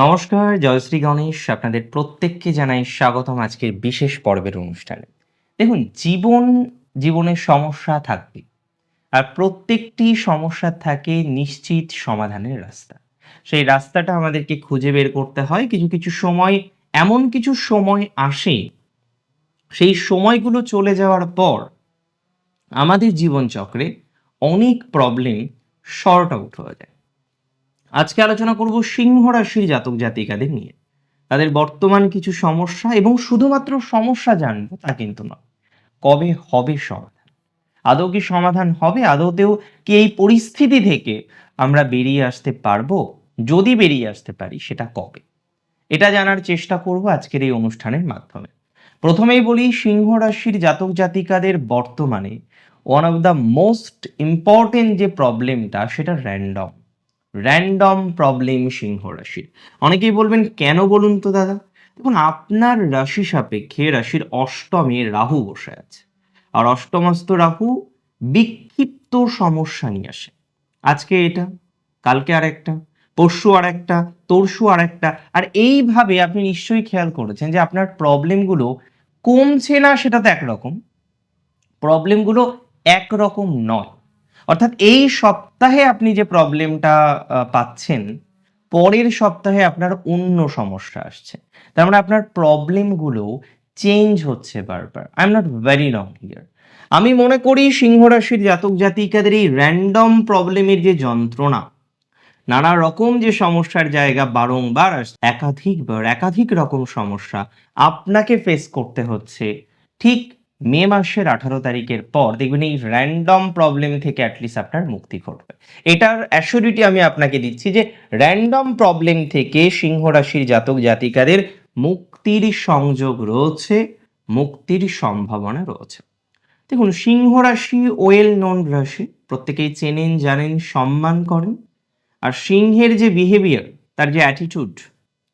নমস্কার, জয়শ্রী গণেশ। আপনাদের প্রত্যেককে জানাই স্বাগতম আজকের বিশেষ পর্বের অনুষ্ঠানে। দেখুন, জীবন, জীবনের সমস্যা থাকবে। আর প্রত্যেকটি সমস্যা থাকে নিশ্চিত সমাধানের রাস্তা। সেই রাস্তাটা আমাদেরকে খুঁজে বের করতে হয়। কিছু কিছু সময়, এমন কিছু সময় আসে, সেই সময়গুলো চলে যাওয়ার পর আমাদের জীবনচক্রে অনেক প্রবলেম শর্ট আউট হয়ে যায়। আজকে আলোচনা করব সিংহ রাশির জাতক জাতিকাদের নিয়ে। তাদের বর্তমান কিছু সমস্যা এবং শুধুমাত্র সমস্যা জানব তা কিন্তু নয়। কবে হবে সমাধান? আদৌ কি সমাধান হবে? আদৌতেও কি এই পরিস্থিতি থেকে আমরা বেরিয়ে আসতে পারব? যদি বেরিয়ে আসতে পারি, সেটা কবে? এটা জানার চেষ্টা করব আজকের এই অনুষ্ঠানের মাধ্যমে। প্রথমেই বলি, সিংহ রাশির জাতক জাতিকাদের বর্তমানে one of the most important যে প্রবলেমটা সেটা র্যান্ডম র্যান্ডম প্রবলেম সিংহ রাশির। অনেকেই বলবেন, কেন বলুন তো দাদা? দেখুন, আপনার রাশি সাপেক্ষে রাশির অষ্টমে রাহু বসে আছে। আর অষ্টমস্ত রাহু বিক্ষিপ্ত সমস্যা নিয়ে আসে। আজকে এটা, কালকে আর একটা পরশু আর একটা তরশু আর একটা আর এইভাবে আপনি নিশ্চয়ই খেয়াল করেছেন যে আপনার প্রবলেমগুলো কমছে না সেটা তো একরকম। প্রবলেমগুলো একরকম নয়। অর্থাৎ এই সপ্তাহে আপনি যে প্রবলেমটা পাচ্ছেন, পরের সপ্তাহে আপনার অন্য সমস্যা আসছে। তার মানে আপনার প্রবলেমগুলো চেঞ্জ হচ্ছে বারবার। I am not very wrong here আমি মনে করি সিংহ রাশির জাতক জাতিকাদের এই র্যান্ডম প্রবলেমের যে যন্ত্রণা, নানা রকম যে সমস্যার জায়গা বারংবার একাধিকবার, একাধিক রকম সমস্যা আপনাকে ফেস করতে হচ্ছে ঠিক মে মাসের আঠারো তারিখের পর দেখবেন এই র্যান্ডম প্রবলেম থেকে অ্যাটলিস্ট আপনার মুক্তি ঘটবে। এটার অ্যাসিডিটি আমি আপনাকে দিচ্ছি যে র্যান্ডম প্রবলেম থেকে সিংহ রাশির জাতক জাতিকাদের মুক্তির সংযোগ রয়েছে, মুক্তির সম্ভাবনা রয়েছে। দেখুন, সিংহ রাশি ওয়েল নোন রাশি, প্রত্যেকেই চেনেন, জানেন, সম্মান করেন। আর সিংহের যে বিহেভিয়ার তার যে অ্যাটিটিউড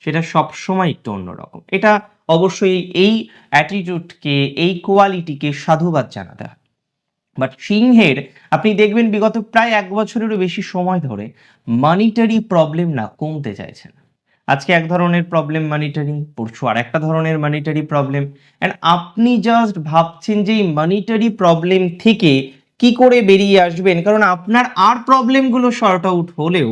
সেটা সবসময় একটু অন্যরকম। এটা অবশ্যই এই অ্যাটিটিউডকে এই কোয়ালিটিকে সাধুবাদ জানাতে হয়। বাট সিংহের, আপনি দেখবেন বিগত প্রায় এক বছরেরও বেশি সময় ধরে মানিটারি প্রবলেম না কমতে চাইছে না। আজকে এক ধরনের প্রবলেম মানিটারি পরশু আর একটা ধরনের মানিটারি প্রবলেম অ্যান্ড আপনি জাস্ট ভাবছেন যে এই মানিটারি প্রবলেম থেকে কি করে বেরিয়ে আসবেন? কারণ আপনার আর প্রবলেমগুলো শর্ট আউট হলেও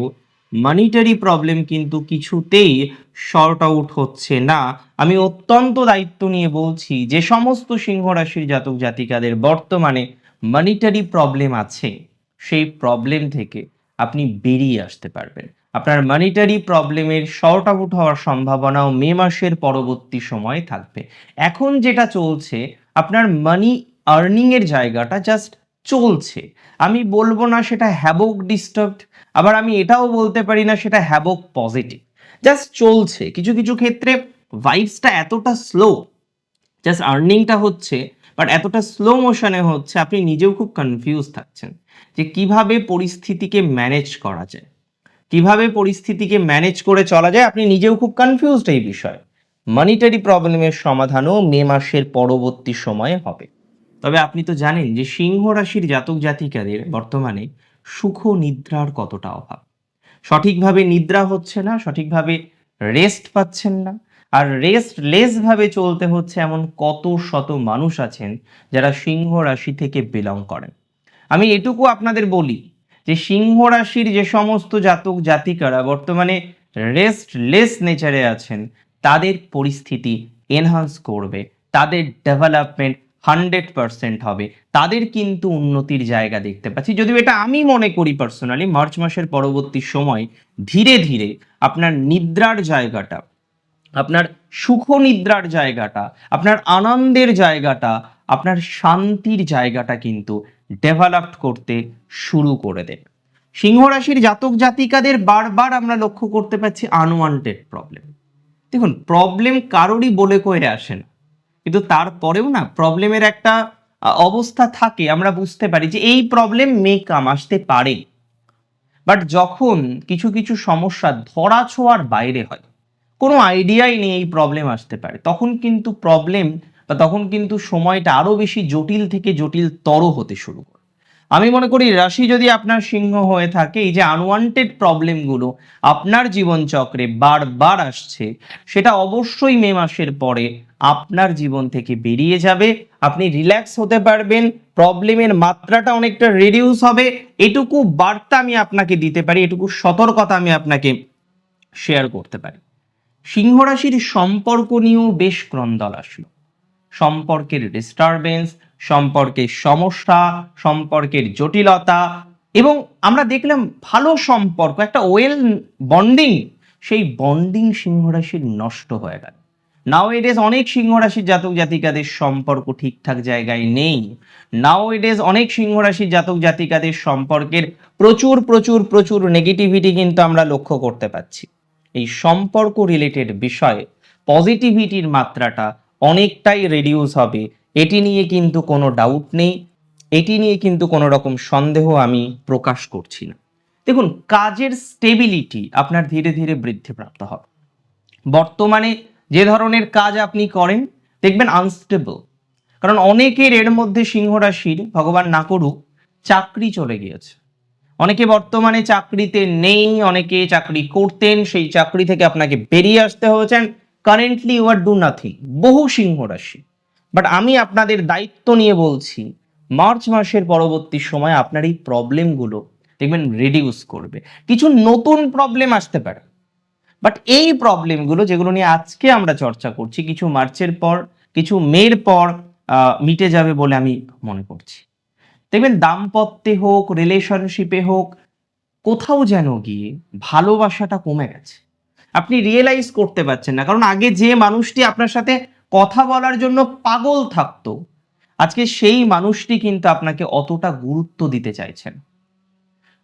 মানিটারি প্রবলেম কিন্তু কিছুতেই শর্ট আউট হচ্ছে না। আমি অত্যন্ত দায়িত্ব নিয়ে বলছি, যে সমস্ত সিংহ রাশির জাতক জাতিকাদের বর্তমানে মানিটারি প্রবলেম আছে, সেই প্রবলেম থেকে আপনি বেরিয়ে আসতে পারবেন। আপনার মানিটারি প্রবলেমের শর্ট আউট হওয়ার সম্ভাবনাও মে মাসের পরবর্তী সময়ে থাকবে। এখন যেটা চলছে, আপনার মানি আর্নিংয়ের জায়গাটা জাস্ট চলছে। আমি বলব না সেটা হ্যাবক ডিস্টার্বড আবার আমি এটাও বলতে পারি না সেটা হ্যাবক পজিটিভ জাস্ট চলছে। কিছু কিছু ক্ষেত্রে ভাইবসটা এতটা স্লো জাস্ট আর্নিংটা হচ্ছে বাট এতটা স্লো মোশনে হচ্ছে, আপনি নিজেও খুব কনফিউজ থাকছেন যে কীভাবে পরিস্থিতিকে ম্যানেজ করা যায়। কীভাবে পরিস্থিতিকে ম্যানেজ করে চলা যায়, আপনি নিজেও খুব কনফিউজড এই বিষয়ে। মানিটারি প্রবলেমের সমাধানও মে মাসের পরবর্তী সময়ে হবে। তবে আপনি তো জানেন যে সিংহ রাশির জাতক জাতিকাদের বর্তমানে সুখ নিদ্রার কতটা অভাব। সঠিকভাবে নিদ্রা হচ্ছে না, সঠিকভাবে রেস্ট পাচ্ছেন না, আর রেস্ট লেস ভাবে চলতে হচ্ছে এমন কত শত মানুষ আছেন যারা সিংহ রাশি থেকে বিলং করেন। আমি এটুকু আপনাদের বলি যে সিংহ রাশির যে সমস্ত জাতক জাতিকারা বর্তমানে রেস্ট লেস নেচারে আছেন, তাদের পরিস্থিতি এনহান্স করবে, তাদের ডেভেলপমেন্ট হান্ড্রেড পার্সেন্ট হবে। তাদের কিন্তু উন্নতির জায়গা দেখতে পাচ্ছি। যদিও এটা আমি মনে করি পার্সোনালি মার্চ মাসের পরবর্তী সময় ধীরে ধীরে আপনার নিদ্রার জায়গাটা, আপনার সুখ নিদ্রার জায়গাটা, আপনার আনন্দের জায়গাটা, আপনার শান্তির জায়গাটা কিন্তু ডেভেলপড করতে শুরু করে দেবে। সিংহ রাশির জাতক জাতিকাদের বারবার আমরা লক্ষ্য করতে পারছি আনওয়ান্টেড প্রবলেম দেখুন প্রবলেম কারোরই বলে কয়ে আসে না। কিন্তু তারপরেও না প্রবলেমের একটা অবস্থা থাকে। আমরা বুঝতে পারি যে এই প্রবলেম মেকাম আসতে পারে। বাট যখন কিছু কিছু সমস্যা ধরা ছোঁয়ার বাইরে হয়, কোনো আইডিয়াই নেই এই প্রবলেম আসতে পারে, তখন কিন্তু প্রবলেম বা তখন কিন্তু সময়টা আরও বেশি জটিল থেকে জটিলতর হতে শুরু করে। আমি মনে করি রাশি যদি আপনার সিংহ হয়ে থাকে, এই যে আনওয়ান্টেড প্রবলেমগুলো আপনার জীবনচক্রে বারবার আসছে, সেটা অবশ্যই মে মাসের পরে আপনার জীবন থেকে বেরিয়ে যাবে। আপনি রিল্যাক্স হতে পারবেন প্রবলেমের মাত্রাটা অনেকটা রিডিউস হবে। এটুকু বার্তা আমি আপনাকে দিতে পারি, এটুকু সতর্কতা আমি আপনাকে শেয়ার করতে পারি। সিংহ রাশির সম্পর্ক নিয়েও বেশ ক্রন্দল আসলো। সম্পর্কের ডিস্টারবেন্স সম্পর্কের সমস্যা, সম্পর্কের জটিলতা এবং আমরা দেখলাম ভালো সম্পর্ক, একটা ওয়েল বন্ডিং সেই বন্ডিং সিংহ রাশির নষ্ট হয়ে গেল। নাও এডেজ অনেক সিংহ রাশির জাতক জাতিকাদের সম্পর্ক ঠিকঠাক জায়গায় নেই। নাও এডেজ অনেক সিংহ রাশির জাতক জাতিকাদের সম্পর্কের প্রচুর প্রচুর প্রচুর নেগেটিভিটি কিন্তু আমরা লক্ষ্য করতে পাচ্ছি এই সম্পর্ক রিলেটেড বিষয়ে পজিটিভিটির মাত্রাটা অনেকটাই রেডিউস হবে। এটি নিয়ে কিন্তু কোনো ডাউট নেই। এটি নিয়ে কিন্তু কোনো রকম সন্দেহ আমি প্রকাশ করছি না। দেখুন, কাজের স্টেবিলিটি আপনার ধীরে ধীরে বৃদ্ধিপ্রাপ্ত হবে। বর্তমানে যে ধরনের কাজ আপনি করেন, দেখবেন আনস্টেবল কারণ অনেকের এর মধ্যে সিংহ রাশির ভগবান না করুক, চাকরি চলে গিয়েছে। অনেকে বর্তমানে চাকরিতে নেই, অনেকে চাকরি করতেন, সেই চাকরি থেকে আপনাকে বেরিয়ে আসতে হয়েছেন। Currently you are do nothing বহু সিংহ রাশি। বাট আমি আপনাদের দায়িত্ব নিয়ে বলছি মার্চ মাসের পরবর্তী সময় আপনার এই প্রবলেমগুলো দেখবেন রিডিউস করবে। কিছু নতুন প্রবলেম আসতে পারে। বাট এই প্রবলেমগুলো যেগুলো নিয়ে আজকে আমরা চর্চা করছি, কিছু মার্চের পর, কিছু মের পর মিটে যাবে বলে আমি মনে করছি। দেখবেন দাম্পত্যে হোক রিলেশনশিপে হোক, কোথাও যেন গিয়ে ভালোবাসাটা কমে গেছে। আপনি রিয়েলাইজ করতে পারছেন না। কারণ আগে যে মানুষটি আপনার সাথে কথা বলার জন্য পাগল থাকতো, আজকে সেই মানুষটি কিন্তু আপনাকে অতটা গুরুত্ব দিতে চাইছেন।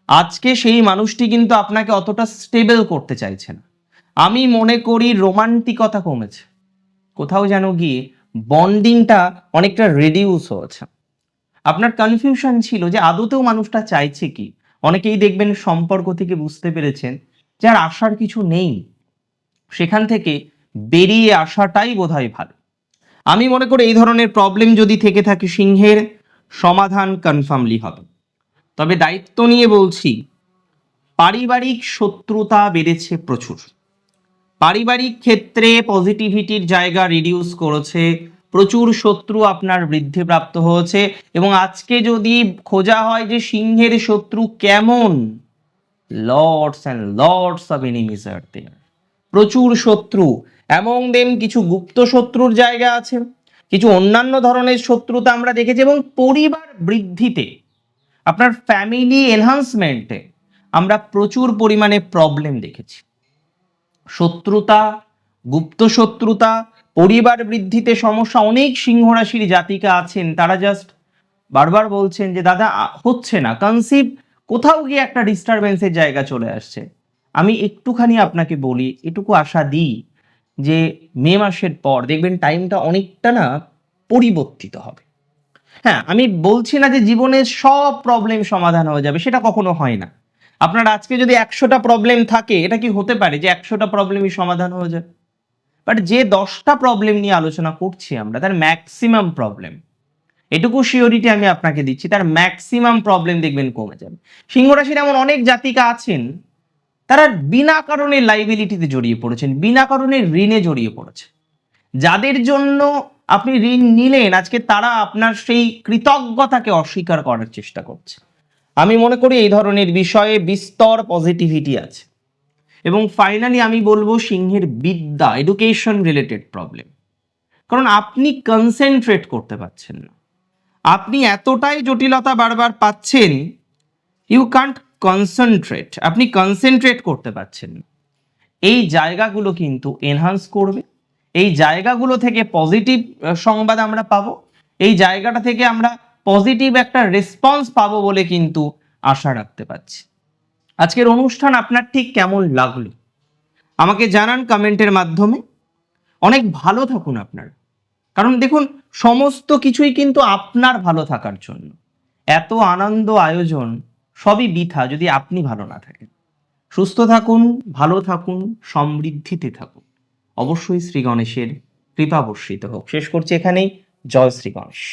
আজকে সেই মানুষটি কিন্তু আপনাকে অতটা স্টেবল করতে চাইছে না আমি মনে করি রোমান্টিকতা কমেছে। কোথাও যেন গিয়ে বন্ডিংটা অনেকটা রেডিউস হয়েছে। আপনার কনফিউশন ছিল যে আদতেও মানুষটা চাইছে কি? অনেকেই দেখবেন সম্পর্ক থেকে বুঝতে পেরেছেন যে আর আসার কিছু নেই। সেখান থেকে বেরিয়ে আসাটাই বোধহয় ভালো। আমি মনে করি এই ধরনের প্রবলেম যদি থেকে থাকে সিংহের, সমাধান কনফার্মলি হবে। তবে দায়িত্ব নিয়ে বলছি, পারিবারিক শত্রুতা বেড়েছে প্রচুর। পারিবারিক ক্ষেত্রে পজিটিভিটির জায়গা রিডিউস করেছে, প্রচুর শত্রু আপনার বৃদ্ধিপ্রাপ্ত হয়েছে এবং আজকে যদি খোঁজা হয় যে সিংহের শত্রু কেমন lords and lords of enemies R there প্রচুর শত্রু, এমন দেন কিছু গুপ্ত শত্রুর জায়গা আছে। কিছু অন্যান্য ধরনের শত্রুতা আমরা দেখেছি এবং পরিবার বৃদ্ধিতে, আপনার ফ্যামিলি এনহান্সমেন্টে আমরা প্রচুর পরিমাণে প্রবলেম দেখেছি। শত্রুতা, গুপ্ত শত্রুতা, পরিবার বৃদ্ধিতে সমস্যা, অনেক সিংহ রাশির জাতিকা আছেন, তারা জাস্ট বারবার বলছেন যে, দাদা হচ্ছে না কনসিভ কোথাও গিয়ে একটা ডিস্টারবেন্সের জায়গা চলে আসছে। আমি একটুখানি আপনাকে বলি, এটুকু আশা দিই যে মে মাসের পর দেখবেন টাইমটা অনেকটা না পরিবর্তিত হবে। হ্যাঁ আমি বলছি না যে জীবনের সব প্রবলেম সমাধান হয়ে যাবে, সেটা কখনো হয় না। আপনার আজকে যদি একশোটা প্রবলেম থাকে, এটা কি হতে পারে যে একশোটা প্রবলেমই সমাধান হয়ে যাবে? বাট যে দশটা প্রবলেম নিয়ে আলোচনা করছি আমরা, তার ম্যাক্সিমাম প্রবলেম এটুকু শিওরিটি আমি আপনাকে দিচ্ছি, তার ম্যাক্সিমাম প্রবলেম দেখবেন কমে যাবে। সিংহ রাশির এমন অনেক জাতিকা আছেন তারা বিনা কারণে লাইবিলিটিতে জড়িয়ে পড়েছেন, বিনা কারণে ঋণে জড়িয়ে পড়েছে। যাদের জন্য আপনি ঋণ নিলেন, আজকে তারা আপনার সেই কৃতজ্ঞতাকে অস্বীকার করার চেষ্টা করছে। আমি মনে করি এই ধরনের বিষয়ে বিস্তর পজিটিভিটি আছে। এবং ফাইনালি আমি বলব সিংহের বিদ্যা এডুকেশন রিলেটেড প্রবলেম কারণ আপনি কনসেন্ট্রেট করতে পারছেন না। আপনি এতটাই জটিলতা বারবার পাচ্ছেন ইউ কান্ট কনসেন্ট্রেট আপনি কনসেন্ট্রেট করতে পারছেন এই জায়গাগুলো কিন্তু এনহান্স করবে। এই জায়গাগুলো থেকে পজিটিভ সংবাদ আমরা পাবো। এই জায়গাটা থেকে আমরা পজিটিভ একটা রেসপন্স পাবো বলে কিন্তু আশা রাখতে পারছি। আজকের অনুষ্ঠান আপনার ঠিক কেমন লাগল? আমাকে জানান কমেন্টের মাধ্যমে। অনেক ভালো থাকুন আপনার। কারণ দেখুন, সমস্ত কিছুই কিন্তু আপনার ভালো থাকার জন্য। এত আনন্দ আয়োজন সবই বৃথা যদি আপনি ভালো না থাকেন। সুস্থ থাকুন, ভালো থাকুন, সমৃদ্ধিতে থাকুন। অবশ্যই শ্রী গণেশের কৃপা বর্ষিত হোক। শেষ করছি এখানেই। জয় শ্রী গণেশ।